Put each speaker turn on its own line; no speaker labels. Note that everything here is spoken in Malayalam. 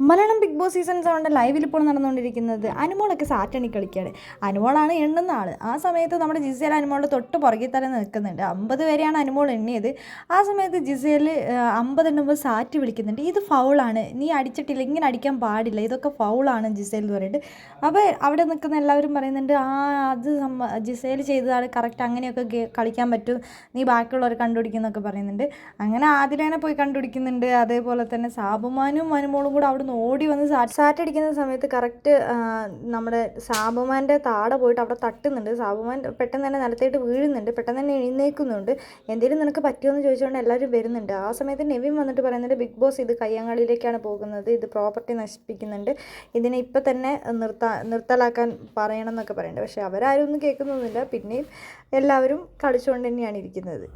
മലയാളം ബിഗ് ബോസ് സീസൺ സെവന്റെ ലൈവിൽ ഇപ്പോൾ നടന്നുകൊണ്ടിരിക്കുന്നത് അനുമോളൊക്കെ സാറ്റണി കളിക്കുകയാണ്. അനുമോളാണ് എണ്ണുന്ന ആൾ ആ സമയത്ത് നമ്മുടെ ജിസേൽ അനുമോളുടെ തൊട്ട് പുറകിൽ തന്നെ നിൽക്കുന്നുണ്ട്. അമ്പത് വരെയാണ് അനുമോൾ എണ്ണിയത്. ആ സമയത്ത് ജിസേൽ അമ്പത് എണ്ണുമ്പോൾ സാറ്റ് വിളിക്കുന്നുണ്ട്. ഇത് ഫൗളാണ്. നീ അടിച്ചിട്ടില്ല ഇങ്ങനെ അടിക്കാൻ പാടില്ല. ഇതൊക്കെ ഫൗളാണ് ജിസേൽ എന്ന് പറഞ്ഞിട്ട്. അപ്പോൾ അവിടെ നിൽക്കുന്ന എല്ലാവരും പറയുന്നുണ്ട് ആ അത് ജിസേൽ ചെയ്തതാണ് കറക്റ്റ് അങ്ങനെയൊക്കെ കളിക്കാൻ പറ്റും. നീ ബാക്കിയുള്ളവർ കണ്ടുപിടിക്കുന്നൊക്കെ പറയുന്നുണ്ട്. അങ്ങനെ ആദിലേനെ പോയി കണ്ടുപിടിക്കുന്നുണ്ട്. അതേപോലെ തന്നെ സാബുമാനും അനുമോളും കൂടെ അവിടുന്ന് ഓടി വന്ന് സാറ്റ് സാറ്റ് അടിക്കുന്ന സമയത്ത് കറക്റ്റ് നമ്മുടെ സാബുമാന്റെ താട പോയിട്ട് അവിടെ തട്ടുന്നുണ്ട്. സാബുമാൻ പെട്ടെന്ന് തന്നെ നിലത്തേട്ട് വീഴുന്നുണ്ട്. പെട്ടെന്ന് തന്നെ എഴുന്നേൽക്കുന്നുണ്ട്. എന്തെങ്കിലും നിനക്ക് പറ്റുമെന്ന് ചോദിച്ചുകൊണ്ട് എല്ലാവരും വരുന്നുണ്ട്. ആ സമയത്ത് നെവിൻ വന്നിട്ട് പറയുന്നുണ്ട് ബിഗ് ബോസ് ഇത് കയ്യങ്ങളിലേക്കാണ് പോകുന്നത്. ഇത് പ്രോപ്പർട്ടി നശിപ്പിക്കുന്നുണ്ട്. ഇതിനെ ഇപ്പം തന്നെ നിർത്ത നിർത്തലാക്കാൻ പറയണം എന്നൊക്കെ പറയുന്നുണ്ട്. പക്ഷേ അവരാരും ഒന്നും കേൾക്കുന്നൊന്നുമില്ല. പിന്നെയും എല്ലാവരും കളിച്ചുകൊണ്ട് തന്നെയാണ് ഇരിക്കുന്നത്.